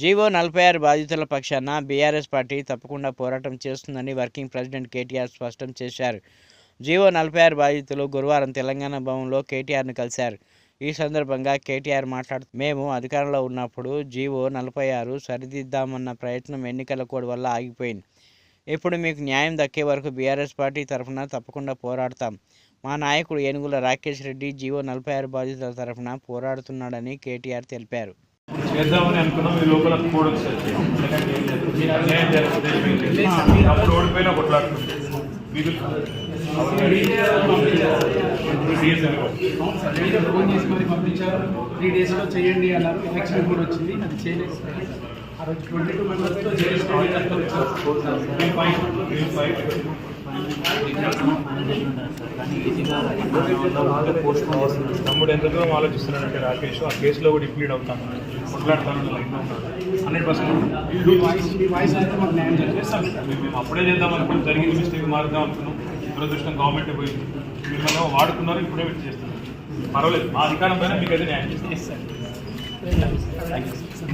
GO నలభై ఆరు బాధితుల పక్షాన బీఆర్ఎస్ పార్టీ తప్పకుండా పోరాటం చేస్తుందని వర్కింగ్ ప్రెసిడెంట్ కేటీఆర్ స్పష్టం చేశారు. జీవో నలభై ఆరు బాధితులు గురువారం తెలంగాణ భవన్లో కేటీఆర్ను కలిశారు. ఈ సందర్భంగా కేటీఆర్ మాట్లాడుతూ మేము అధికారంలో ఉన్నప్పుడు జీవో నలభై ఆరు సరిదిద్దామన్న ప్రయత్నం ఎన్నికల కోడ్ వల్ల ఆగిపోయింది. ఇప్పుడు మీకు న్యాయం దక్కే వరకు బీఆర్ఎస్ పార్టీ తరఫున తప్పకుండా పోరాడతాం. మా నాయకుడు ఏనుగుల రాకేష్ రెడ్డి జీవో నలభై ఆరు బాధితుల తరఫున పోరాడుతున్నాడని కేటీఆర్ తెలిపారు. చేద్దామని అనుకున్నాం ఈ లోపల కోడ్ వచ్చేది అన్యాయం. అప్పుడు ఓడిపోయినా కొట్లాడుతుంది మీరు ఫోన్ చేసి మరి పంపించారు. త్రీ డేస్లో చేయండి అన్నారు. ఎలక్షన్ కూడా వచ్చింది. అది చేయలేదు. ఆ రోజు ట్వంటీ టూ మెంబర్స్తో తమ్ముడు ఎంత దూరం ఆలోచిస్తున్నాడంటే రాకేష్? ఆ కేసులో కూడా ఇంప్లీడ్ అవుతాను. కొట్లాడతాను ఉన్నాడు హండ్రెడ్ పర్సెంట్ మేము అప్పుడే చేద్దాం అనుకున్నాం. జరిగిన మిస్టేక్ మారుద్దాం అనుకున్నాం. దురదృష్టం గవర్నమెంట్ పోయింది మిమ్మల్ని వాడుకున్నారు ఇప్పుడే పెట్టి చేస్తున్నారు. పర్వాలేదు. మా అధికారం పైన మీకు అయితే న్యాయం చేస్తాం. Sir thank you sir